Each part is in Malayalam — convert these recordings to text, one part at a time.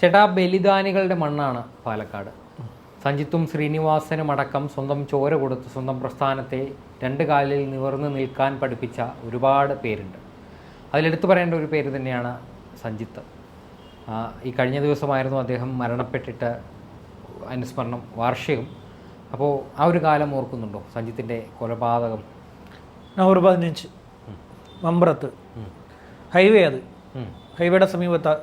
ചേട്ടാ ബലിദാനികളുടെ മണ്ണാണ് പാലക്കാട്. സഞ്ജിത്തും ശ്രീനിവാസനും അടക്കം സ്വന്തം ചോര കൊടുത്ത് സ്വന്തം പ്രസ്ഥാനത്തെ രണ്ട് കാലിൽ നിവർന്ന് നിൽക്കാൻ പഠിപ്പിച്ച ഒരുപാട് പേരുണ്ട്. അതിലെടുത്തു പറയേണ്ട ഒരു പേര് തന്നെയാണ് സഞ്ജിത്ത് ഈ കഴിഞ്ഞ ദിവസമായിരുന്നു അദ്ദേഹം മരണപ്പെട്ടിട്ട് അനുസ്മരണം വാർഷികം. അപ്പോൾ ആ ഒരു കാലം ഓർക്കുന്നുണ്ടോ സഞ്ജിത്തിന്റെ കൊലപാതകം? നവംബർ പതിനഞ്ച്. മമ്പ്രത്ത് ഹൈവേ അത്. ഹൈവേയുടെ സമീപത്ത്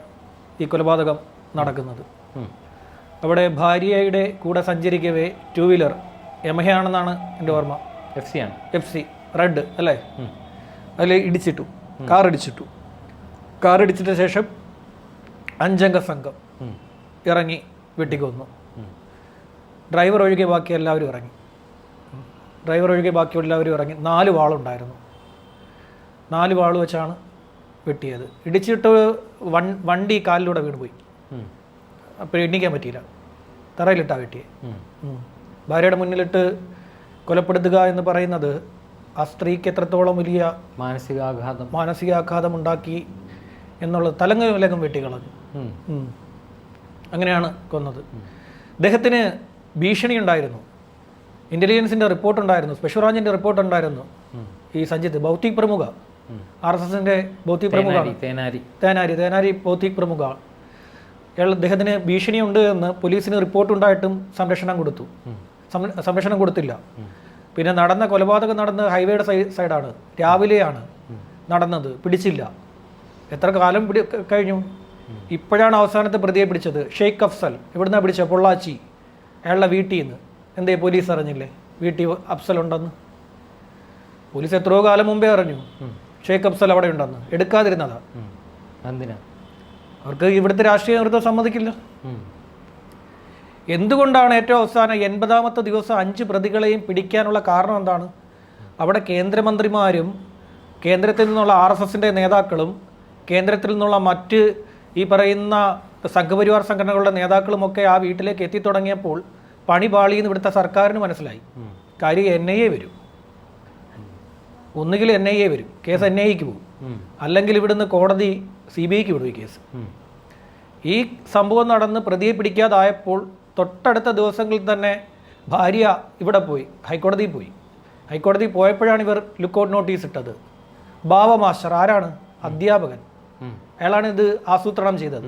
ഈ കൊലപാതകം നടക്കുന്നത്. അവിടെ ഭാര്യയുടെ കൂടെ സഞ്ചരിക്കവേ ടു വീലർ യമഹയാണെന്നാണ് എന്റെ ഓർമ്മ. എഫ് സി ആണ്. എഫ് സി റെഡ് അല്ലേ. അതിൽ ഇടിച്ചിട്ടു. കാർ ഇടിച്ചിട്ടു. കാർ ഇടിച്ചിട്ട ശേഷം അഞ്ചംഗ സംഘം ഇറങ്ങി വെട്ടിക്കൊന്നു. ഡ്രൈവർ ഒഴികെ ബാക്കി എല്ലാവരും ഇറങ്ങി. ഡ്രൈവർ ഒഴികെ ബാക്കിയുള്ളവരും എല്ലാവരും ഇറങ്ങി. നാല് വാളുണ്ടായിരുന്നു. നാല് വാൾ വെച്ചാണ് വെട്ടിയത്. ഇടിച്ചിട്ട് വൺ വണ്ടി കാലിലൂടെ വീണുപോയി. ഉം. അപ്പോൾ എണ്ണിക്കാൻ പറ്റിയില്ല. തറയിലിട്ടാ വെട്ടിയെ. ഭാര്യയുടെ മുന്നിലിട്ട് കൊലപ്പെടുത്തുക എന്ന് പറയുന്നത് ആ സ്ത്രീക്ക് എത്രത്തോളം വലിയ മാനസികാഘാതം. മാനസികാഘാതം ഉണ്ടാക്കി എന്നുള്ളത് തലങ്ങ് വിലകം വെട്ടിക്കളഞ്ഞു. അങ്ങനെയാണ് കൊന്നത്. അദ്ദേഹത്തിന് ഭീഷണി ഉണ്ടായിരുന്നു. ഇന്റലിജൻസിന്റെ റിപ്പോർട്ട് ഉണ്ടായിരുന്നു. സ്പെഷ്യൽ ബ്രാഞ്ചിന്റെ റിപ്പോർട്ട് ഉണ്ടായിരുന്നു. ഈ സഞ്ജിത്ത് ഭൗതിക് പ്രമുഖ. ആർ എസ് എസിന്റെ ഭൗതിക് പ്രമുഖ തേനാരി തേനാരി. തേനാരി തേനാരി ഭൗതിക് പ്രമുഖ. അയാൾ അദ്ദേഹത്തിന് ഭീഷണിയുണ്ട് എന്ന് പോലീസിന് റിപ്പോർട്ട് ഉണ്ടായിട്ടും സംരക്ഷണം കൊടുത്തു. സംരക്ഷണം കൊടുത്തില്ല. പിന്നെ നടന്ന കൊലപാതകം നടന്ന ഹൈവേയുടെ സൈഡാണ് രാവിലെയാണ് നടന്നത്. പിടിച്ചില്ല. എത്ര കാലം പിടി കഴിഞ്ഞു? ഇപ്പോഴാണ് അവസാനത്തെ പ്രതിയെ പിടിച്ചത്. ഷെയ്ഖ് അഫ്സൽ. എവിടുന്നാണ് പിടിച്ചത് പൊള്ളാച്ചി. അയാളുടെ വീട്ടിൽ നിന്ന് എന്തേ പോലീസ് അറിഞ്ഞില്ലേ? വീട്ടിൽ അഫ്സൽ ഉണ്ടെന്ന്. പോലീസ് എത്രയോ കാലം മുമ്പേ അറിഞ്ഞു. ഷെയ്ഖ് അഫ്സൽ അവിടെ ഉണ്ടെന്ന്. എടുക്കാതിരുന്നതാ. എന്തിനാ? അവർക്ക് ഇവിടുത്തെ രാഷ്ട്രീയ നേതൃത്വം സമ്മതിക്കില്ല. എന്തുകൊണ്ടാണ് ഏറ്റവും അവസാനം എൺപതാമത്തെ ദിവസം അഞ്ച് പ്രതികളെയും പിടിക്കാനുള്ള കാരണം എന്താണ്? അവിടെ കേന്ദ്രമന്ത്രിമാരും കേന്ദ്രത്തിൽ നിന്നുള്ള ആർ എസ് എസിന്റെ നേതാക്കളും കേന്ദ്രത്തിൽ നിന്നുള്ള മറ്റ് ഈ പറയുന്ന സംഘപരിവാർ സംഘടനകളുടെ നേതാക്കളുമൊക്കെ ആ വീട്ടിലേക്ക് എത്തിത്തുടങ്ങിയപ്പോൾ പണി പാളിയെന്ന് ഇവിടുത്തെ സർക്കാരിന് മനസ്സിലായി. കാര്യം എൻ ഐ എ വരും. ഒന്നുകിൽ എൻ ഐ എ വരും. കേസ് എൻ ഐ എക്ക് പോകും. അല്ലെങ്കിൽ ഇവിടുന്ന് കോടതി സി ബി ഐക്ക് വിടും ഈ കേസ്. ഈ സംഭവം നടന്ന് പ്രതിയെ പിടിക്കാതായപ്പോൾ തൊട്ടടുത്ത ദിവസങ്ങളിൽ തന്നെ ഭാര്യ ഇവിടെ പോയി ഹൈക്കോടതിയിൽ പോയി. ഹൈക്കോടതിയിൽ പോയപ്പോഴാണ് ഇവർ ലുക്കൗട്ട് നോട്ടീസ് ഇട്ടത്. ബാബ മാസ്റ്റർ ആരാണ്? അധ്യാപകൻ. അയാളാണ് ഇത് ആസൂത്രണം ചെയ്തത്.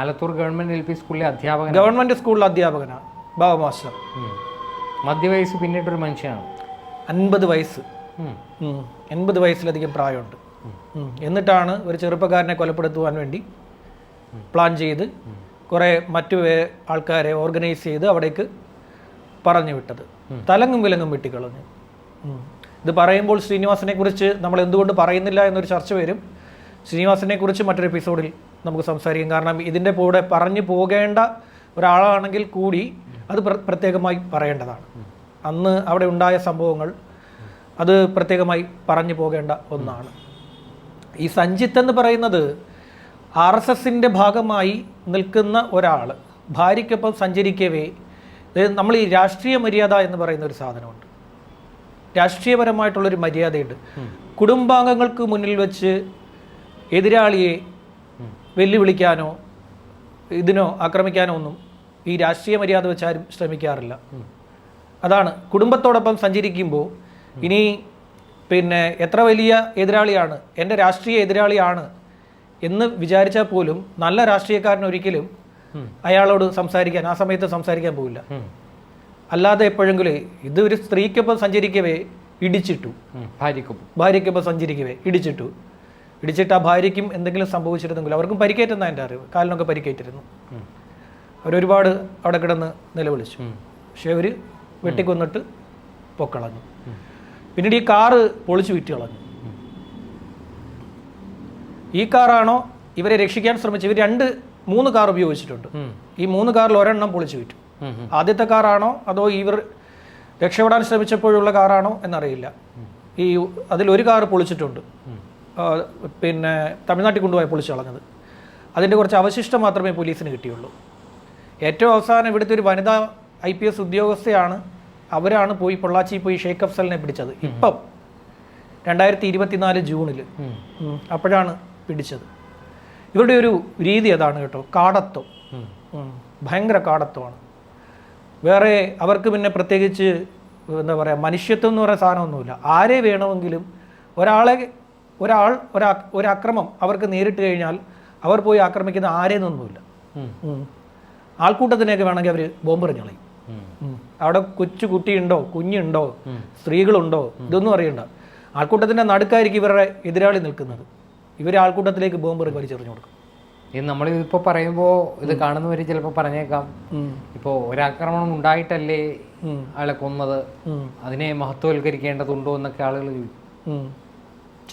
ആലത്തൂർ ഗവൺമെന്റ് എൽ പി സ്കൂളിലെ അധ്യാപകൻ ഗവൺമെന്റ് സ്കൂളിലെ അധ്യാപകനാണ് ബാബ മാസ്റ്റർ. മധ്യവയസ് മധ്യവയസ്സ് പിന്നിട്ടൊരു മനുഷ്യനാണ്. അൻപത് വയസ്സ്. എൺപത് വയസ്സിലധികം പ്രായമുണ്ട്. എന്നിട്ടാണ് ഒരു ചെറുപ്പക്കാരനെ കൊലപ്പെടുത്തുവാൻ വേണ്ടി പ്ലാൻ ചെയ്ത് കുറേ മറ്റു ആൾക്കാരെ ഓർഗനൈസ് ചെയ്ത് അവിടേക്ക് പറഞ്ഞു വിട്ടത്. തലങ്ങും വിലങ്ങും വെട്ടിക്കളഞ്ഞു. ഇത് പറയുമ്പോൾ ശ്രീനിവാസനെ കുറിച്ച് നമ്മൾ എന്തുകൊണ്ട് പറയുന്നില്ല എന്നൊരു ചർച്ച വരും. ശ്രീനിവാസനെ കുറിച്ച് മറ്റൊരു എപ്പിസോഡിൽ നമുക്ക് സംസാരിക്കാം. കാരണം ഇതിന്റെ കൂടെ പറഞ്ഞു പോകേണ്ട ഒരാളാണെങ്കിൽ കൂടി അത് പ്രത്യേകമായി പറയേണ്ടതാണ്. അന്ന് അവിടെ ഉണ്ടായ സംഭവങ്ങൾ അത് പ്രത്യേകമായി പറഞ്ഞു പോകേണ്ട ഒന്നാണ്. ഈ സഞ്ജിത്ത് എന്ന് പറയുന്നത് ആർ എസ് എസിന്റെ ഭാഗമായി നിൽക്കുന്ന ഒരാൾ. ഭാര്യയ്ക്കൊപ്പം സഞ്ചരിക്കവേ. നമ്മൾ ഈ രാഷ്ട്രീയ മര്യാദ എന്ന് പറയുന്ന ഒരു സാധനമുണ്ട്. രാഷ്ട്രീയപരമായിട്ടുള്ളൊരു മര്യാദയുണ്ട്. കുടുംബാംഗങ്ങൾക്ക് മുന്നിൽ വെച്ച് എതിരാളിയെ വെല്ലുവിളിക്കാനോ ഇതിനോ ആക്രമിക്കാനോ ഒന്നും ഈ രാഷ്ട്രീയ മര്യാദ വെച്ചാരും ശ്രമിക്കാറില്ല. അതാണ് കുടുംബത്തോടൊപ്പം സഞ്ചരിക്കുമ്പോൾ ഇനി പിന്നെ എത്ര വലിയ എതിരാളിയാണ് എന്റെ രാഷ്ട്രീയ എതിരാളിയാണ് എന്ന് വിചാരിച്ചാൽ പോലും നല്ല രാഷ്ട്രീയക്കാരൻ ഒരിക്കലും അയാളോട് സംസാരിക്കാൻ ആ സമയത്ത് സംസാരിക്കാൻ പോവില്ല. അല്ലാതെ എപ്പോഴെങ്കിലും ഇത് ഒരു സ്ത്രീക്കൊപ്പം സഞ്ചരിക്കവേ ഇടിച്ചിട്ടു. ഭാര്യക്കൊപ്പം ഭാര്യക്കൊപ്പം സഞ്ചരിക്കവേ ഇടിച്ചിട്ടു. ഇടിച്ചിട്ട് ആ ഭാര്യയ്ക്കും എന്തെങ്കിലും സംഭവിച്ചിരുന്നെങ്കിൽ അവർക്കും പരിക്കേറ്റെന്നാണ് എന്റെ അറിവ് കാലിനൊക്കെ പരിക്കേറ്റിരുന്നു. അവരൊരുപാട് അവിടെ കിടന്ന് നിലവിളിച്ചു. പക്ഷെ അവർ വെട്ടിക്കൊന്നിട്ട് പൊക്കളഞ്ഞു. പിന്നീട് ഈ കാറ് പൊളിച്ചു വിറ്റ് കളഞ്ഞു. ഈ കാറാണോ ഇവരെ രക്ഷിക്കാൻ ശ്രമിച്ചു ഇവർ രണ്ട് മൂന്ന് കാർ ഉപയോഗിച്ചിട്ടുണ്ട്. ഈ മൂന്ന് കാറിൽ ഒരെണ്ണം പൊളിച്ചു വിറ്റു. ആദ്യത്തെ കാറാണോ അതോ ഇവർ രക്ഷപ്പെടാൻ ശ്രമിച്ചപ്പോഴുള്ള കാറാണോ എന്നറിയില്ല. ഈ അതിൽ ഒരു കാറ് പൊളിച്ചിട്ടുണ്ട്. പിന്നെ തമിഴ്നാട്ടിൽ കൊണ്ടുപോയി പൊളിച്ചു കളഞ്ഞത്. അതിന്റെ കുറച്ച് അവശിഷ്ടം മാത്രമേ പോലീസിന് കിട്ടിയുള്ളൂ. ഏറ്റവും അവസാനം ഇവിടുത്തെ ഒരു വനിതാ ഐ പി എസ് ഉദ്യോഗസ്ഥയാണ് അവരാണ് പോയി പൊള്ളാച്ചി പോയി ഷെയ്ഖ് അഫ്സലിനെ പിടിച്ചത് ഇപ്പം രണ്ടായിരത്തി ഇരുപത്തിനാല് ജൂണിൽ. അപ്പോഴാണ് പിടിച്ചത് ഇവരുടെ ഒരു രീതി അതാണ് കേട്ടോ കാടത്വം. ഭയങ്കര കാടത്വമാണ് വേറെ അവർക്ക് പിന്നെ പ്രത്യേകിച്ച് എന്താ പറയുക മനുഷ്യത്വം എന്ന് പറയുന്ന സാധനമൊന്നുമില്ല ആരെ വേണമെങ്കിലും ഒരാളെ ഒരാൾ ഒരാ അവർക്ക് നേരിട്ട് കഴിഞ്ഞാൽ അവർ പോയി ആക്രമിക്കുന്ന ആരെന്നൊന്നുമില്ല. ആൾക്കൂട്ടത്തിനെയൊക്കെ വേണമെങ്കിൽ അവർ ബോംബെറിഞ്ഞ് കളയും ഉം. ഉം. അവിടെ കൊച്ചു കുട്ടിയുണ്ടോ കുഞ്ഞുണ്ടോ. സ്ത്രീകളുണ്ടോ ഇതൊന്നും അറിയണ്ട. ആൾക്കൂട്ടത്തിന്റെ നടുക്കായിരിക്കും ഇവരുടെ എതിരാളി നിൽക്കുന്നത്. ഇവരെ ആൾക്കൂട്ടത്തിലേക്ക് ബോംബ് വലിച്ചെറിഞ്ഞു കൊടുക്കും. ഇത് നമ്മൾ ഇതിപ്പോ പറയുമ്പോൾ ഇത് കാണുന്നവർ ചിലപ്പോൾ പറഞ്ഞേക്കാം. ഇപ്പോ ഇപ്പോൾ ഒരാക്രമണം ഉണ്ടായിട്ടല്ലേ അയാളെ ആളെ കൊന്നത് അതിനെ മഹത്വവൽക്കരിക്കേണ്ടതുണ്ടോ എന്നൊക്കെ ആളുകൾ ചോദിക്കും.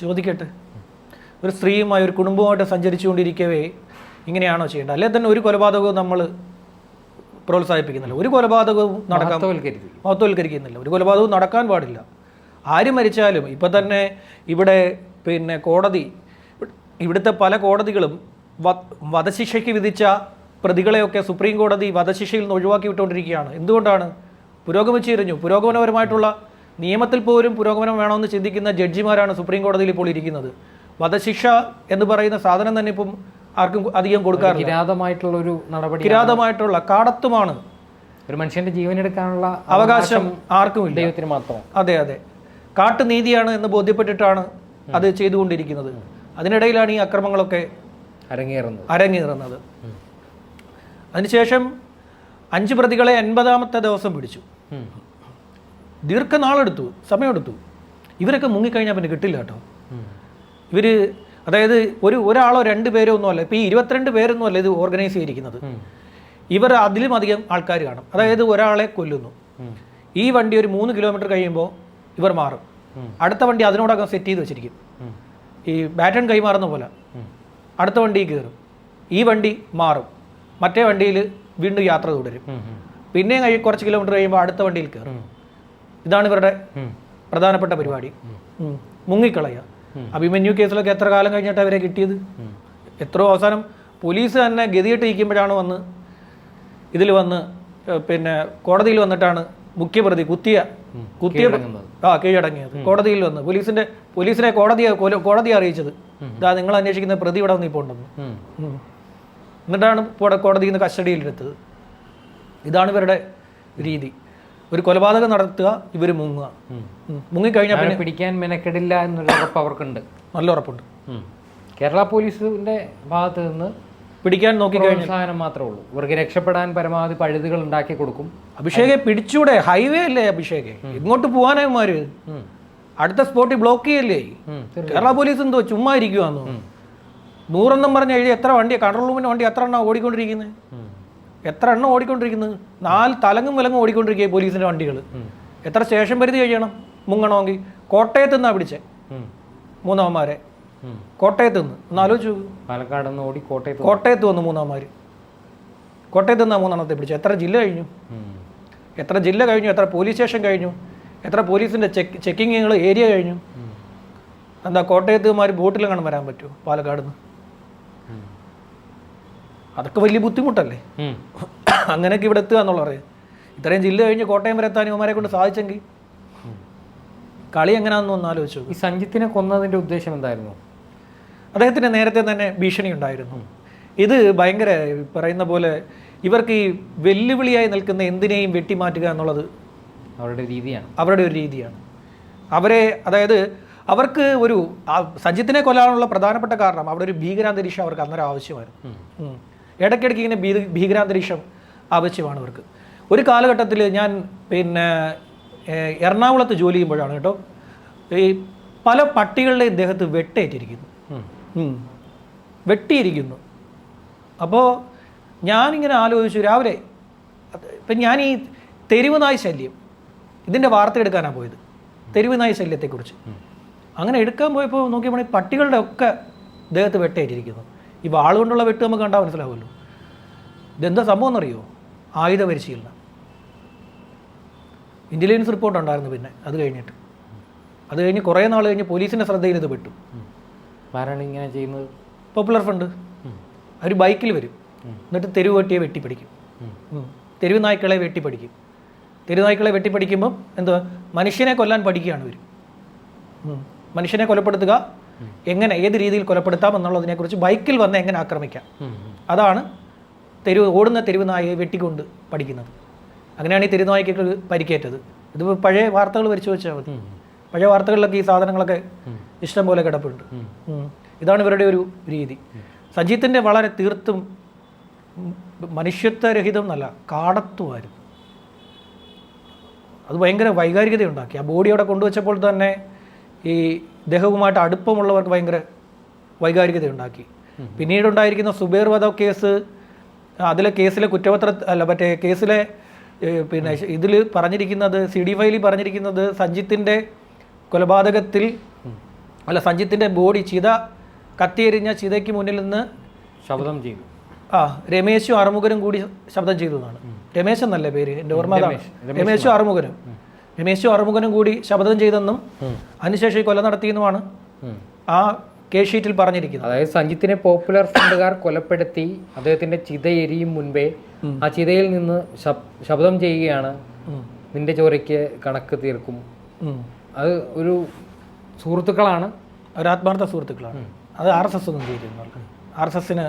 ചോദിക്കട്ടെ. ഒരു സ്ത്രീയുമായി ഒരു കുടുംബവുമായിട്ട് സഞ്ചരിച്ചുകൊണ്ടിരിക്കവേ ഇങ്ങനെയാണോ ചെയ്യേണ്ടത്? അല്ലെ തന്നെ ഒരു കൊലപാതകവും നമ്മൾ പ്രോത്സാഹിപ്പിക്കുന്നില്ല. ഒരു കൊലപാതകവും നടക്കാൻ മഹത്വവൽക്കരിക്കും മഹത്വവൽക്കരിക്കുന്നില്ല ഒരു കൊലപാതകവും നടക്കാൻ പാടില്ല. ആര് മരിച്ചാലും ഇപ്പം തന്നെ ഇവിടെ പിന്നെ കോടതി ഇവിടുത്തെ പല കോടതികളും വധശിക്ഷയ്ക്ക് വിധിച്ച പ്രതികളെയൊക്കെ സുപ്രീം കോടതി വധശിക്ഷയിൽ നിന്ന് ഒഴിവാക്കി വിട്ടുകൊണ്ടിരിക്കുകയാണ് എന്തുകൊണ്ടാണ്? പുരോഗമിച്ചു കഴിഞ്ഞു പുരോഗമനപരമായിട്ടുള്ള നിയമത്തിൽ പോലും പുരോഗമനം വേണമെന്ന് ചിന്തിക്കുന്ന ജഡ്ജിമാരാണ് സുപ്രീം കോടതിയിൽ ഇപ്പോൾ ഇരിക്കുന്നത്. വധശിക്ഷ എന്ന് പറയുന്ന സാധനം തന്നെ ഇപ്പം ആർക്കും അധികം കൊടുക്കാറില്ല. കിരാതമായിട്ടുള്ള ഒരു നടപടി കിരാതമായിട്ടുള്ള കാടത്തുമാണ്. ഒരു മനുഷ്യന്റെ ജീവൻ എടുക്കാനുള്ള അവകാശം ആർക്കുമില്ല. ദൈവത്തിന് മാത്രം. അതെ അതെ. കാട്ടുനീതിയാണ് എന്ന് ബോധ്യപ്പെട്ടിട്ടാണ് അത് ചെയ്തുകൊണ്ടിരിക്കുന്നത്. അതിനിടയിലാണ് ഈ അക്രമങ്ങളൊക്കെ അരങ്ങേറുന്നത്. അരങ്ങേറുന്നത്. അതിനുശേഷം അഞ്ച് പ്രതികളെ എൺപതാമത്തെ ദിവസം പിടിച്ചു. ദീർഘനാളെടുത്തു സമയമെടുത്തു. ഇവരൊക്കെ മുങ്ങിക്കഴിഞ്ഞാൽ പിന്നെ കിട്ടില്ല കേട്ടോ. ഇവർ ഇവർ അതായത് ഒരു ഒരാളോ രണ്ട് പേരോ ഒന്നുമല്ല ഇപ്പോൾ ഈ ഇരുപത്തിരണ്ട് പേരൊന്നുമല്ല ഇത് ഓർഗനൈസ് ചെയ്തിരിക്കുന്നത്. ഇവർ അതിലും അധികം ആൾക്കാർ കാണും. അതായത് ഒരാളെ കൊല്ലുന്നു. ഈ വണ്ടി ഒരു മൂന്ന് കിലോമീറ്റർ കഴിയുമ്പോൾ ഇവർ മാറും. അടുത്ത വണ്ടി അതിനോടകം സെറ്റ് ചെയ്ത് വെച്ചിരിക്കും. ഈ ബാറ്റൺ കൈമാറുന്ന പോലെ. അടുത്ത വണ്ടി കയറും ഈ വണ്ടി മാറും. മറ്റേ വണ്ടിയിൽ വീണ്ടും യാത്ര തുടരും. പിന്നെയും കഴി കുറച്ച് കിലോമീറ്റർ കഴിയുമ്പോൾ അടുത്ത വണ്ടിയിൽ കയറും ഇതാണ് ഇവരുടെ പ്രധാനപ്പെട്ട പരിപാടി. മുങ്ങിക്കളയുക. അഭിമന്യു കേസിലൊക്കെ എത്ര കാലം കഴിഞ്ഞിട്ട് അവരെ കിട്ടിയത്. എത്രയോ അവസാനം പോലീസ് തന്നെ ഗതിയിട്ട് ഇരിക്കുമ്പോഴാണ് വന്ന് ഇതിൽ വന്ന് പിന്നെ കോടതിയിൽ വന്നിട്ടാണ് മുഖ്യപ്രതി കുത്തിയ കുത്തിയ. ആ കീഴടങ്ങിയത്. കോടതിയിൽ വന്ന്. പോലീസിന്റെ പോലീസിനെ കോടതിയെ കോടതി അറിയിച്ചത്. ഇതാ നിങ്ങൾ അന്വേഷിക്കുന്ന പ്രതി ഇവിടെ വന്ന് ഇപ്പോൾ ഉണ്ടെന്ന്. എന്നിട്ടാണ് ഇവിടെ കോടതിയിൽ നിന്ന് കസ്റ്റഡിയിലെടുത്തത്. ഇതാണ് ഇവരുടെ രീതി. ഒരു കൊലപാതകം നടത്തുക ഇവർ മുങ്ങുക. മുങ്ങിക്കഴിഞ്ഞാൽ പിന്നെ പിടിക്കാൻ മെനക്കെടില്ല എന്നുള്ള ഉറപ്പ് അവർക്കുണ്ട്. നല്ല ഉറപ്പുണ്ട്. കേരള പോലീസിന്റെ ഭാഗത്ത് നിന്ന് പിടിക്കാൻ നോക്കി പ്രോത്സാഹനം മാത്രമേ ഉള്ളൂ. ഇവർക്ക് രക്ഷപ്പെടാൻ പരമാവധി പഴുതുകൾ ഉണ്ടാക്കി കൊടുക്കും. അഭിഷേകെ പിടിച്ചൂടെ? ഹൈവേ അല്ലേ അഭിഷേകെ? ഇങ്ങോട്ട് പോവാനായിമാര്. അടുത്ത സ്പോട്ടിൽ ബ്ലോക്ക് ചെയ്യല്ലേ? കേരള പോലീസ് എന്തോ ചുമ്മാ ഇരിക്കുവാന്നോ? നൂറെന്നും പറഞ്ഞ് എഴുതി എത്ര വണ്ടി കൺട്രോൾ റൂമിന്റെ വണ്ടി എത്ര എണ്ണം ഓടിക്കൊണ്ടിരിക്കുന്നത്. എത്ര എണ്ണം ഓടിക്കൊണ്ടിരിക്കുന്നത് നാല് തലങ്ങും വിലങ്ങും ഓടിക്കൊണ്ടിരിക്കുക പോലീസിന്റെ വണ്ടികൾ. എത്ര സ്റ്റേഷൻ പരിധി കഴിയണം? മുങ്ങണമെങ്കിൽ കോട്ടയത്ത് നിന്നാണ് പിടിച്ചേ. ഉം. കോട്ടയത്ത് നിന്ന്. ഒന്ന് ആലോചിച്ചു. പാലക്കാട് നിന്ന് ഓടി കോട്ടയത്ത് കോട്ടയത്ത് വന്നു മൂന്നാമാര് കോട്ടയത്ത് നിന്നാണ് മൂന്നെണ്ണത്തെ പിടിച്ചു. എത്ര ജില്ല കഴിഞ്ഞു? എത്ര ജില്ല കഴിഞ്ഞു? എത്ര പോലീസ് സ്റ്റേഷൻ കഴിഞ്ഞു? എത്ര പോലീസിന്റെ ചെക്ക് ചെക്കിങ്ങുകൾ ഏരിയ കഴിഞ്ഞു. എന്താ കോട്ടയത്തുമാർ ബോട്ടിലും കാണാൻ വരാൻ പറ്റുമോ? പാലക്കാട് നിന്ന്. അതൊക്കെ വലിയ ബുദ്ധിമുട്ടല്ലേ. അങ്ങനെയൊക്കെ ഇവിടെ എത്തുക എന്നുള്ള പറയാം ഇത്രയും ജില്ല കഴിഞ്ഞ് കോട്ടയം വരെ എത്താൻ ഇവന്മാരെ കൊണ്ട് സാധിച്ചെങ്കിൽ കളി എങ്ങനെയാണെന്ന് ഒന്ന് ആലോചിച്ചു ഈ സഞ്ജിത്തിനെ കൊന്നതിന്റെ ഉദ്ദേശം എന്തായിരുന്നു? അദ്ദേഹത്തിന് നേരത്തെ തന്നെ ഭീഷണി ഉണ്ടായിരുന്നു. ഇത് ഭയങ്കര പറയുന്ന പോലെ ഇവർക്ക് ഈ വെല്ലുവിളിയായി നിൽക്കുന്ന എന്തിനേയും വെട്ടിമാറ്റുക എന്നുള്ളത് അവരുടെ രീതിയാണ്. അവരുടെ ഒരു രീതിയാണ്. അവരെ അതായത് അവർക്ക് ഒരു സജിത്തിനെ കൊല്ലാനുള്ള പ്രധാനപ്പെട്ട കാരണം അവിടെ ഒരു ഭീകരാന്തരീക്ഷം അവർക്ക് അന്നേരം ആവശ്യമായിരുന്നു. ഇടയ്ക്കിടയ്ക്ക് ഇങ്ങനെ ഭീ ഭീകരാന്തരീക്ഷം ആവശ്യമാണ് അവർക്ക്. ഒരു കാലഘട്ടത്തിൽ ഞാൻ പിന്നെ എറണാകുളത്ത് ജോലി ചെയ്യുമ്പോഴാണ് കേട്ടോ ഈ പല പട്ടികളുടെ ദേഹത്ത് വെട്ടേറ്റിരിക്കുന്നു. വെട്ടിയിരിക്കുന്നു. അപ്പോൾ ഞാനിങ്ങനെ ആലോചിച്ചു രാവിലെ ഇപ്പം ഞാൻ ഈ തെരുവ് നായ് ശല്യം ഇതിന്റെ വാർത്ത എടുക്കാനാണ് പോയത്. തെരുവ് നായ് ശല്യത്തെക്കുറിച്ച്. അങ്ങനെ എടുക്കാൻ പോയപ്പോൾ നോക്കിയപ്പോൾ പട്ടികളുടെ ഒക്കെ ദേഹത്ത് വെട്ടേറ്റിരിക്കുന്നു. ഈ വാളുകൊണ്ടുള്ള വെട്ട് നമുക്ക് കണ്ടാൽ മനസ്സിലാവുമല്ലോ. ഇതെന്താ സംഭവം എന്നറിയോ? ആയുധ പരിശീലനം. ഇന്റലിജൻസ് റിപ്പോർട്ട് ഉണ്ടായിരുന്നു പിന്നെ അത് കഴിഞ്ഞിട്ട്. അത് കഴിഞ്ഞ് കുറേ നാൾ കഴിഞ്ഞ് പോലീസിന്റെ ശ്രദ്ധയിൽ ഇത് പെട്ടു. ആരാണ് ഇങ്ങനെ ചെയ്യുന്നത്? പോപ്പുലർ ഫണ്ട് അവർ ബൈക്കിൽ വരും. എന്നിട്ട് തെരുവ് വെട്ടിയെ വെട്ടിപ്പിടിക്കും. തെരുവ് നായ്ക്കളെ വെട്ടിപ്പടിക്കും. തെരുവ് നായ്ക്കളെ വെട്ടിപ്പടിക്കുമ്പം എന്തുവാ? മനുഷ്യനെ കൊല്ലാൻ പഠിക്കുകയാണ് ഇവർ മനുഷ്യനെ കൊലപ്പെടുത്തുക എങ്ങനെ ഏത് രീതിയിൽ കൊലപ്പെടുത്താം എന്നുള്ളതിനെക്കുറിച്ച് ബൈക്കിൽ വന്ന് എങ്ങനെ ആക്രമിക്കാം. അതാണ് തെരുവ് ഓടുന്ന തെരുവ് നായയെ വെട്ടിക്കൊണ്ട് പഠിക്കുന്നത്. അങ്ങനെയാണ് ഈ തെരുവുനായ്ക്കൊക്കെ പരിക്കേറ്റത്. ഇത് പഴയ വാർത്തകൾ വരച്ചു വെച്ചാൽ മതി. പഴയ വാർത്തകളിലൊക്കെ ഈ സാധനങ്ങളൊക്കെ ഇഷ്ടം പോലെ കിടപ്പുണ്ട്. ഇതാണ് ഇവരുടെ ഒരു രീതി. സജീത്തിന്റെ വളരെ തീർത്തും മനുഷ്യത്വരഹിതം എന്നല്ല കാടത്തുമായിരുന്നു അത് ഭയങ്കര വൈകാരികതയുണ്ടാക്കി. ആ ബോഡി അവിടെ കൊണ്ടുവച്ചപ്പോൾ തന്നെ ഈ ദേഹവുമായിട്ട് അടുപ്പമുള്ളവർക്ക് ഭയങ്കര വൈകാരികതയുണ്ടാക്കി. പിന്നീട് ഉണ്ടായിരിക്കുന്ന സുബേർ വധ കേസ് അതിലെ കേസിലെ കുറ്റപത്ര അല്ല മറ്റേ കേസിലെ പിന്നെ ഇതിൽ പറഞ്ഞിരിക്കുന്നത് സി ഡി ഫയലിൽ പറഞ്ഞിരിക്കുന്നത് സഞ്ജിത്തിന്റെ കൊലപാതകത്തിൽ അല്ല സഞ്ജിത്തിന്റെ ബോഡി ചിത കത്തിയെരിഞ്ഞ ചിതയ്ക്ക് മുന്നിൽ നിന്ന് ശബ്ദം ചെയ്തു. ആ രമേശും അറുമുഖനും കൂടി ശബ്ദം ചെയ്തതാണ് എന്നാണ്. രമേശ് എന്നല്ലേ പേര്? എന്റെ ഓർമ്മ രമേശും. അറുമുഖനും. രമേശും അറുമുഖനും കൂടി ശബ്ദം ചെയ്തെന്നും അതിനുശേഷം ഈ കൊല നടത്തിയെന്നുമാണ് ആ കേസ് ഷീറ്റിൽ പറഞ്ഞിരിക്കുന്നത്. അതായത് സഞ്ജിത്തിനെ പോപ്പുലർ ഫണ്ടുകാർ കൊലപ്പെടുത്തി അദ്ദേഹത്തിന്റെ ചിത എരിയും മുൻപേ ആ ചിതയിൽ നിന്ന് ശബ്- ശബ്ദം ചെയ്യുകയാണ്. നിന്റെ ചോരയ്ക്ക് കണക്ക് തീർക്കും. അത് ഒരു സുഹൃത്തുക്കളാണ്. ഒരു ആത്മാർത്ഥ സുഹൃത്തുക്കളാണ്. അത് ആർ എസ് എസ് ഒന്നും ചെയ്തിരുന്നു ആർ എസ് എസിന്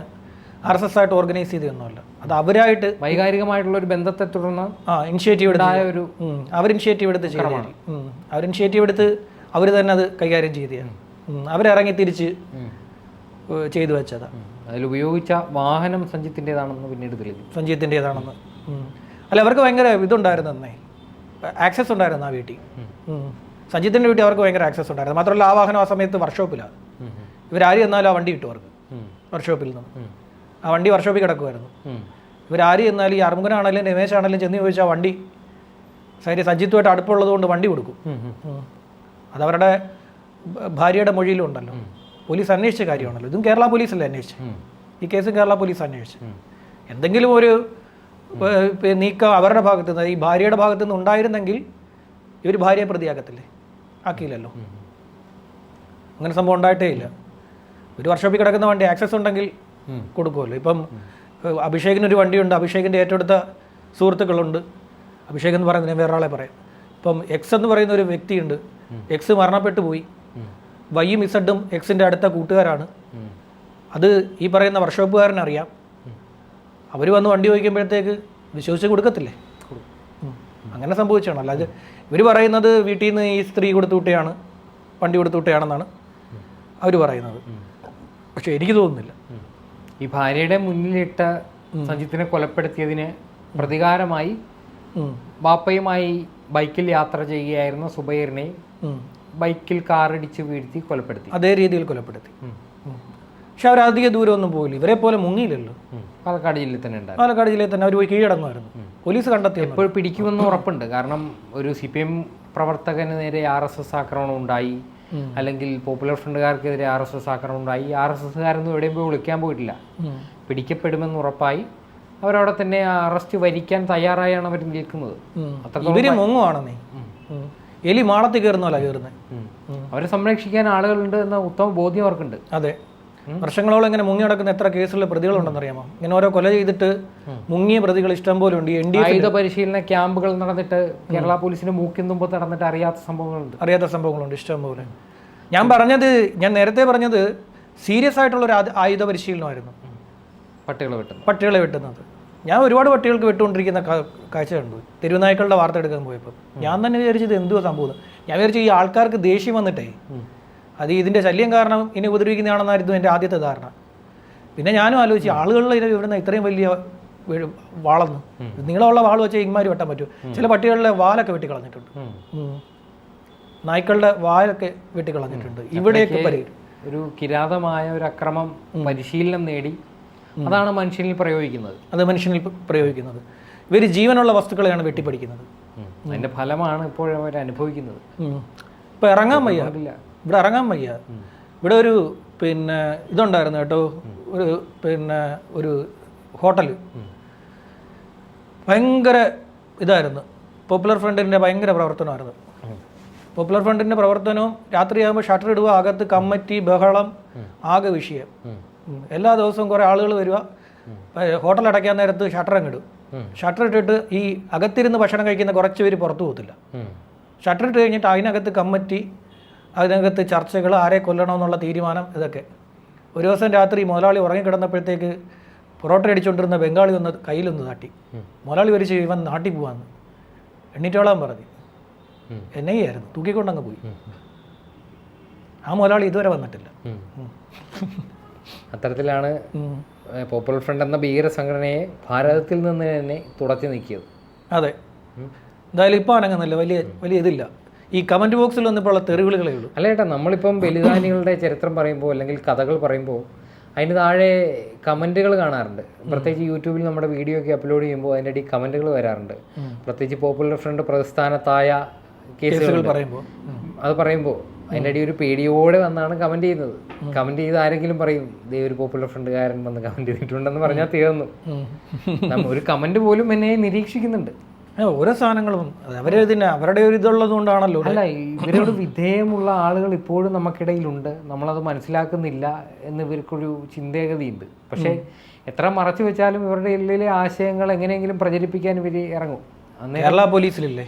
ആർ എസ് എസ് ആയിട്ട് ഓർഗനൈസ് ചെയ്തൊന്നുമല്ല അത് അവരായിട്ട് വൈകാരികമായിട്ടുള്ള ഒരു ബന്ധത്തെ തുടർന്ന് ആ ഇനിഷ്യേറ്റീവ് എടുത്തായ ഒരു അവർ ഇനിഷ്യേറ്റീവ് എടുത്ത് ചെയ്യണം അവർ ഇനിഷ്യേറ്റീവ് എടുത്ത് അവർ തന്നെ അത് കൈകാര്യം ചെയ്തതാണ്. അവരിറങ്ങി തിരിച്ച് ചെയ്തു വെച്ചതാണ് അതിൽ ഉപയോഗിച്ച വാഹനം സഞ്ജിത്തിന്റെതാണെന്ന് പിന്നീട് തെളിഞ്ഞു. സഞ്ജീത്തിന്റെതാണെന്ന്. അല്ല അവർക്ക് ഭയങ്കര ഇതുണ്ടായിരുന്നു അന്നേ. ആക്സസ് ഉണ്ടായിരുന്നു ആ വീട്ടിൽ. സഞ്ജിത്തിന്റെ വീട്ടിൽ അവർക്ക് ഭയങ്കര ആക്സസ് ഉണ്ടായിരുന്നു. മാത്രമല്ല ആ വാഹനം ആ സമയത്ത് വർക്ക്ഷോപ്പിലാണ് ഇവരാര് എന്നാലും ആ വണ്ടി കിട്ടും അവർക്ക്. വർക്ക്ഷോപ്പിൽ നിന്ന്. ആ വണ്ടി വർക്ക്ഷോപ്പിൽ കിടക്കുമായിരുന്നു ഇവരാര് ചെന്നാലും ഈ അറുമുഖനാണെങ്കിലും രമേശ് ആണെങ്കിലും ചെന്ന് ചോദിച്ചാൽ വണ്ടി സൈരി സജ്ജിത്തുമായിട്ട് അടുപ്പമുള്ളത് കൊണ്ട് വണ്ടി കൊടുക്കും. അതവരുടെ ഭാര്യയുടെ മൊഴിയിലും ഉണ്ടല്ലോ പോലീസ് അന്വേഷിച്ച കാര്യമാണല്ലോ. ഇതും കേരള പോലീസല്ലേ അന്വേഷിച്ചു? ഈ കേസും കേരള പോലീസ് അന്വേഷിച്ചു. എന്തെങ്കിലും ഒരു നീക്കം അവരുടെ ഭാഗത്തു നിന്ന് ഈ ഭാര്യയുടെ ഭാഗത്തു നിന്ന് ഉണ്ടായിരുന്നെങ്കിൽ ഇവർ ഭാര്യയെ പ്രതിയാക്കത്തില്ലേ? ആക്കിയില്ലല്ലോ. അങ്ങനെ സംഭവം ഉണ്ടായിട്ടേ ഇല്ല. ഒരു വർഷോപ്പിൽ കിടക്കുന്ന വണ്ടി ആക്സസ് ഉണ്ടെങ്കിൽ കൊടുക്കുമല്ലോ. ഇപ്പം അഭിഷേകിനൊരു വണ്ടിയുണ്ട്. അഭിഷേകിന്റെ ഏറ്റെടുത്ത സുഹൃത്തുക്കളുണ്ട്. അഭിഷേക് എന്ന് പറയുന്നത് ഞാൻ വേറെ ആളെ പറയാം. ഇപ്പം എക്സ് എന്ന് പറയുന്ന ഒരു വ്യക്തിയുണ്ട്. എക്സ് മരണപ്പെട്ടു പോയി. വൈയും ഇസഡും എക്സിന്റെ അടുത്ത കൂട്ടുകാരാണ്. അത് ഈ പറയുന്ന വർഷോപ്പുകാരനറിയാം. അവർ വന്ന് വണ്ടി ചോദിക്കുമ്പോഴത്തേക്ക് വിശ്വസിച്ച് കൊടുക്കത്തില്ലേ? അങ്ങനെ സംഭവിച്ചാണ്. അല്ലാതെ ഇവർ പറയുന്നത് വീട്ടിൽ നിന്ന് ഈ സ്ത്രീ കൊടുത്തു വിട്ടയാണ് വണ്ടി കൊടുത്തു വിട്ടയാണെന്നാണ് അവർ പറയുന്നത്. പക്ഷെ എനിക്ക് തോന്നുന്നില്ല. ഈ ഭാര്യയുടെ മുന്നിലിട്ട സജിത്തിനെ കൊലപ്പെടുത്തിയതിന് പ്രതികാരമായി. ബാപ്പയുമായി ബൈക്കിൽ യാത്ര ചെയ്യുകയായിരുന്ന സുബൈറിനെ ബൈക്കിൽ കാറിടിച്ച് വീഴ്ത്തി കൊലപ്പെടുത്തി. അതേ രീതിയിൽ കൊലപ്പെടുത്തി. പക്ഷെ അവർ അധിക ദൂരമൊന്നും പോയില്ല. ഇവരെ പോലെ മുങ്ങിയില്ലല്ലോ. പാലക്കാട് ജില്ലയിൽ തന്നെ ഉണ്ടായിരുന്നു. പാലക്കാട് ജില്ലയിൽ തന്നെ അവർ പോയി കീഴടങ്ങുമായിരുന്നു. പോലീസ് കണ്ടെത്തി എപ്പോൾ പിടിക്കുമെന്ന് ഉറപ്പുണ്ട്. കാരണം ഒരു സി പി എം പ്രവർത്തകന് നേരെ ആർ എസ് എസ് ആക്രമണം ഉണ്ടായി. അല്ലെങ്കിൽ പോപ്പുലർ ഫ്രണ്ടുകാർക്കെതിരെ ആർ എസ് എസ് ആക്രമണം ഉണ്ടായി. ആർ എസ് എസ്സുകാരൊന്നും എവിടെയും പോയി വിളിക്കാൻ പോയിട്ടില്ല. പിടിക്കപ്പെടുമെന്ന് ഉറപ്പായി. അവരവിടെ തന്നെ അറസ്റ്റ് വരിക്കാൻ തയ്യാറായാണ് അവർ നിൽക്കുന്നത്. ഇവർ മുങ്ങുവാണെന്നേ. എലി മാളത്തിൽ കയറുന്നല്ല കയറുന്നത് അവരെ സംരക്ഷിക്കാൻ ആളുകളുണ്ട് എന്ന ഉത്തമ ബോധ്യം അവർക്കുണ്ട്. അതെ. വർഷങ്ങളോളം ഇങ്ങനെ മുങ്ങി നടക്കുന്ന എത്ര കേസുകളിൽ പ്രതികളുണ്ടെന്ന് അറിയാമോ? ഇങ്ങനെ ഓരോ കൊല ചെയ്തിട്ട് മുങ്ങിയ പ്രതികൾ ഇഷ്ടം പോലെ ഉണ്ട്. എൻ ഡി ആയുധ പരിശീലന ക്യാമ്പുകൾ നടന്നിട്ട് കേരള പോലീസിന്റെ മൂക്കി തുമ്പത്ത് നടന്നിട്ട് അറിയാത്ത സംഭവങ്ങളുണ്ട്. അറിയാത്ത സംഭവങ്ങളുണ്ട്. ഇഷ്ടം പോലെ. ഞാൻ പറഞ്ഞത് ഞാൻ നേരത്തെ പറഞ്ഞത് സീരിയസ് ആയിട്ടുള്ള ഒരു ആയുധ പരിശീലനമായിരുന്നു. പട്ടികളെ വെട്ടുന്നത്. പട്ടികളെ വെട്ടുന്നത്. ഞാൻ ഒരുപാട് പട്ടികൾക്ക് വെട്ടുകൊണ്ടിരിക്കുന്ന കാഴ്ച കണ്ടു തെരുവുനായ്ക്കളുടെ വാർത്ത എടുക്കാൻ പോയപ്പോൾ. ഞാൻ തന്നെ വിചാരിച്ചത് എന്തുവാ സംഭവം ഞാൻ വിചാരിച്ചു ഈ ആൾക്കാർക്ക് ദേഷ്യം വന്നിട്ടേ അത് ഇതിന്റെ ശല്യം കാരണം ഇനി ഉപദ്രവിക്കുന്നതാണെന്നായിരുന്നു എന്റെ ആദ്യത്തെ ധാരണ. പിന്നെ ഞാനും ആലോചിച്ചു ആളുകളിൽ ഇതിന് ഇവിടുന്ന് ഇത്രയും വലിയ വാളെന്ന്. നീളമുള്ള വാൾ വെച്ചാൽ ഇങ്ങമാരി വെട്ടാൻ പറ്റും ചില പട്ടികളുടെ വാലൊക്കെ വെട്ടിക്കളഞ്ഞിട്ടുണ്ട്. നായ്ക്കളുടെ വാലൊക്കെ വെട്ടിക്കളഞ്ഞിട്ടുണ്ട്. ഇവിടെയൊക്കെ ഒരു കിരാതമായ ഒരു അക്രമം പരിശീലനം നേടി. അതാണ് മനുഷ്യനിൽ പ്രയോഗിക്കുന്നത്. അത് മനുഷ്യനിൽ പ്രയോഗിക്കുന്നത്. ഇവർ ജീവനുള്ള വസ്തുക്കളെയാണ് വെട്ടിപ്പടിക്കുന്നത്. അതിന്റെ ഫലമാണ് ഇപ്പോൾ അവർ അനുഭവിക്കുന്നത്. ഇപ്പൊ ഇറങ്ങാൻ വയ്യ. ഇവിടെ ഇറങ്ങാൻ വയ്യ. ഇവിടെ ഒരു പിന്നെ ഇതുണ്ടായിരുന്നു കേട്ടോ. ഒരു പിന്നെ ഒരു ഹോട്ടൽ ഭയങ്കര ഇതായിരുന്നു. പോപ്പുലർ ഫ്രണ്ടിന്റെ ഭയങ്കര പ്രവർത്തനമായിരുന്നു. പോപ്പുലർ ഫ്രണ്ടിന്റെ പ്രവർത്തനവും രാത്രിയാകുമ്പോൾ ഷട്ടർ ഇടുക അകത്ത് കമ്മറ്റി ബഹളം ആകെ വിഷയം. എല്ലാ ദിവസവും കുറേ ആളുകൾ വരിക. ഹോട്ടൽ അടയ്ക്കാൻ നേരത്ത് ഷട്ടർ അങ്ങിടും ഷട്ടർ ഇട്ടിട്ട് ഈ അകത്തിരുന്ന് ഭക്ഷണം കഴിക്കുന്ന കുറച്ച് പേര് പുറത്തു പോകത്തില്ല. ഷട്ടർ ഇട്ട് കഴിഞ്ഞിട്ട് അതിനകത്ത് കമ്മിറ്റി അതിനകത്ത് ചർച്ചകൾ ആരെ കൊല്ലണമെന്നുള്ള തീരുമാനം ഇതൊക്കെ. ഒരു ദിവസം രാത്രി മുതലാളി ഉറങ്ങിക്കിടന്നപ്പോഴത്തേക്ക് പൊറോട്ട അടിച്ചുകൊണ്ടിരുന്ന ബംഗാളി ഒന്ന് കയ്യിലൊന്ന് താട്ടി. മുതലാളി വരിച്ച് ഇവൻ നാട്ടിൽ പോവാന്ന്. എണ്ണീറ്റോളാൻ പറഞ്ഞു. എന്നെ ആയിരുന്നു തൂക്കിക്കൊണ്ടങ്ങ് പോയി. ആ മുതലാളി ഇതുവരെ വന്നിട്ടില്ല. അത്തരത്തിലാണ് പോപ്പുലർ ഫ്രണ്ട് എന്ന ഭീകര സംഘടനയെ ഭാരതത്തിൽ നിന്ന് തന്നെ തുടച്ചു നീക്കിയത്. അതെ. എന്തായാലും ഇപ്പോൾ അനങ്ങുന്നില്ല വലിയ വലിയ ഇതില്ല. ഈ കമന്റ് ബോക്സിൽ വന്നപ്പോൾ ഉള്ള തെറിവിളികളേ ഉള്ളൂ. അല്ല ഏട്ടാ നമ്മളിപ്പം ബലിദാനികളുടെ ചരിത്രം പറയുമ്പോൾ അല്ലെങ്കിൽ കഥകൾ പറയുമ്പോൾ അതിന് താഴെ കമന്റുകൾ കാണാറുണ്ട്. പ്രത്യേകിച്ച് യൂട്യൂബിൽ നമ്മുടെ വീഡിയോ ഒക്കെ അപ്ലോഡ് ചെയ്യുമ്പോൾ അതിന്റെ അടി കമന്റുകൾ വരാറുണ്ട്. പ്രത്യേകിച്ച് പോപ്പുലർ ഫ്രണ്ട് പ്രസ്ഥാനത്തായ കേസുകൾ പറയുമ്പോൾ. അത് പറയുമ്പോൾ അതിന്റെ അടി ഒരു പേടിയോടെ വന്നാണ് കമന്റ് ചെയ്യുന്നത്. കമന്റ് ചെയ്ത് ആരെങ്കിലും പറയും ദേ ഒരു പോപ്പുലർ ഫ്രണ്ടുകാരൻ വന്ന് കമന്റ് ചെയ്തിട്ടുണ്ടെന്ന് പറഞ്ഞാൽ തീർന്നു. ഒരു കമന്റ് പോലും എന്നെ നിരീക്ഷിക്കുന്നുണ്ട്. ഓരോ സാധനങ്ങളും. അവരെ ഇതിന് അവരുടെ ഒരു ഇതുള്ളത് കൊണ്ടാണല്ലോ. അല്ല ഇവരോട് വിധേയമുള്ള ആളുകൾ ഇപ്പോഴും നമുക്കിടയിലുണ്ട്. നമ്മളത് മനസ്സിലാക്കുന്നില്ല എന്ന് ഇവർക്കൊരു ചിന്തേഗതിയുണ്ട്. പക്ഷേ എത്ര മറച്ചു വെച്ചാലും ഇവരുടെ ഉള്ളിലെ ആശയങ്ങൾ എങ്ങനെയെങ്കിലും പ്രചരിപ്പിക്കാൻ ഇവർ ഇറങ്ങും. അന്നേ കേരള പോലീസിലില്ലേ?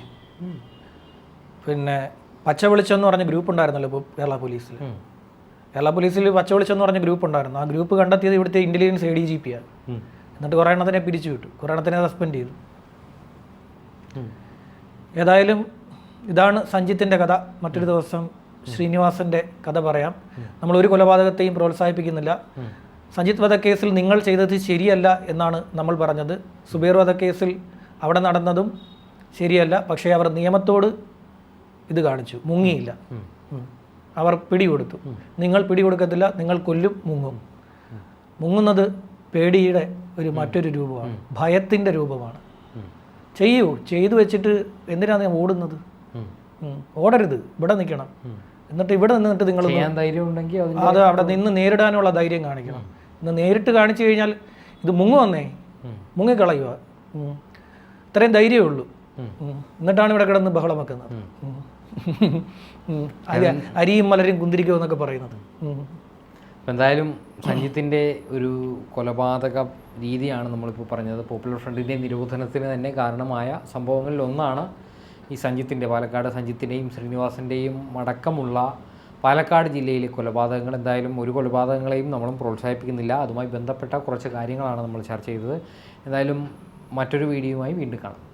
പിന്നെ പച്ച വെളിച്ചം എന്ന് പറഞ്ഞ ഗ്രൂപ്പ് ഉണ്ടായിരുന്നല്ലോ ഇപ്പോൾ കേരള പോലീസിൽ കേരള പോലീസിൽ പച്ച വെളിച്ചം എന്ന് പറഞ്ഞ ഗ്രൂപ്പ് ഉണ്ടായിരുന്നു. ആ ഗ്രൂപ്പ് കണ്ടെത്തിയത് ഇവിടുത്തെ intelligence A D G P ആണ് എന്നിട്ട് കുറേ എണ്ണത്തിനെ പിരിച്ചു വിട്ടു. കുറേ എണ്ണത്തിനെ സസ്പെൻഡ് ചെയ്തു. ഏതായാലും ഇതാണ് സഞ്ജിത്തിന്റെ കഥ. മറ്റൊരു ദിവസം ശ്രീനിവാസന്റെ കഥ പറയാം. നമ്മൾ ഒരു കൊലപാതകത്തെയും പ്രോത്സാഹിപ്പിക്കുന്നില്ല. സഞ്ജിത് വധക്കേസിൽ നിങ്ങൾ ചെയ്തത് ശരിയല്ല എന്നാണ് നമ്മൾ പറഞ്ഞത്. സുബേർ വധക്കേസിൽ അവിടെ നടന്നതും ശരിയല്ല. പക്ഷേ അവർ നിയമത്തോട് ഇത് കാണിച്ചു. മുങ്ങിയില്ല. അവർ പിടികൊടുത്തു. നിങ്ങൾ പിടികൊടുക്കത്തില്ല നിങ്ങൾ കൊല്ലും മുങ്ങും. മുങ്ങുന്നത് പേടിയുടെ ഒരു മറ്റൊരു രൂപമാണ്. ഭയത്തിന്റെ രൂപമാണ്. ചെയ്യൂ ചെയ്തു വെച്ചിട്ട് എന്തിനാണ് ഞാൻ ഓടുന്നത്. ഓടരുത് ഇവിടെ നിൽക്കണം. എന്നിട്ട് ഇവിടെ നിന്നിട്ട് നിങ്ങൾ അത് അവിടെ നിന്ന് നേരിടാനുള്ള ധൈര്യം കാണിക്കണം. ഇന്ന് നേരിട്ട് കാണിച്ചു കഴിഞ്ഞാൽ ഇത് മുങ്ങുവന്നേ മുങ്ങിക്കളയുക. ഇത്രയും ധൈര്യമേ ഉള്ളൂ. എന്നിട്ടാണ് ഇവിടെ കിടന്ന് ബഹളം വെക്കുന്നത്. അരിയും മലരും കുന്തിരിക്കും എന്നൊക്കെ പറയുന്നത്. ഉം. അപ്പം എന്തായാലും സഞ്ജിത്തിന്റെ ഒരു കൊലപാതക രീതിയാണ് നമ്മളിപ്പോൾ പറഞ്ഞത്. പോപ്പുലർ ഫ്രണ്ടിന്റെ നിരോധനത്തിന് തന്നെ കാരണമായ സംഭവങ്ങളിൽ ഒന്നാണ് ഈ സഞ്ജിത്തിന്റെ പാലക്കാട് സഞ്ജിത്തിന്റെയും ശ്രീനിവാസന്റെയും അടക്കമുള്ള പാലക്കാട് ജില്ലയിലെ കൊലപാതകങ്ങൾ. എന്തായാലും ഒരു കൊലപാതകങ്ങളെയും നമ്മളും പ്രോത്സാഹിപ്പിക്കുന്നില്ല. അതുമായി ബന്ധപ്പെട്ട കുറച്ച് കാര്യങ്ങളാണ് നമ്മൾ ചർച്ച ചെയ്തത്. എന്തായാലും മറ്റൊരു വീഡിയോയുമായി വീണ്ടും കാണാം.